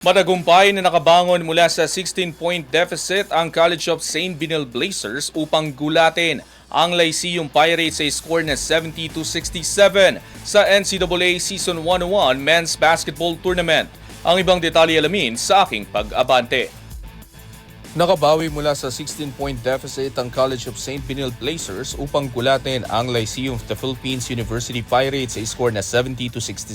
Matagumpay na nakabangon mula sa 16-point deficit ang College of St. Benil Blazers upang gulatin ang Lyceum Pirates sa score na 70-67 sa NCAA Season 101 Men's Basketball Tournament. Ang ibang detalye alamin sa aking pag-abante. Nakabawi mula sa 16-point deficit ang College of St. Benil Blazers upang gulatin ang Lyceum of the Philippines University Pirates sa score na 70-67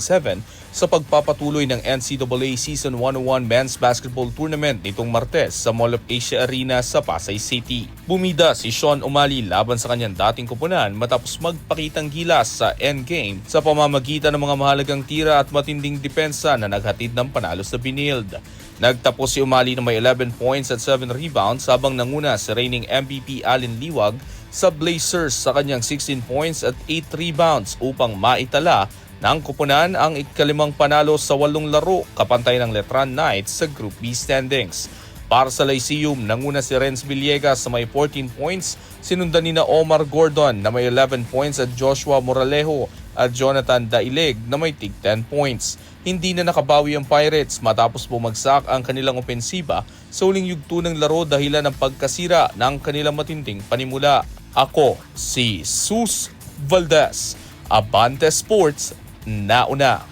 sa pagpapatuloy ng NCAA Season 101 Men's Basketball Tournament nitong Martes sa Mall of Asia Arena sa Pasay City. Bumida si Sean Umali laban sa kanyang dating kupunan matapos magpakitang gilas sa endgame sa pamamagitan ng mga mahalagang tira at matinding depensa na naghatid ng panalo sa Binild. Nagtapos si Umali na may 11 points at 7 rebounds habang nanguna si reigning MVP Allen Liwag sa Blazers sa kanyang 16 points at 8 rebounds upang maitala ng kupunan ang ikalimang panalo sa walong laro kapantay ng Letran Knights sa Group B standings. Para sa Lyceum, nanguna si Renz Villegas sa may 14 points, sinundan ni na Omar Gordon na may 11 points at Joshua Moralejo at Jonathan Daileg na may tig 10 points. Hindi na nakabawi ang Pirates matapos bumagsak ang kanilang opensiba sa uling yugto ng laro dahilan ng pagkasira ng kanilang matinding panimula. Ako si Sus Valdez, Abante Sports, nauna.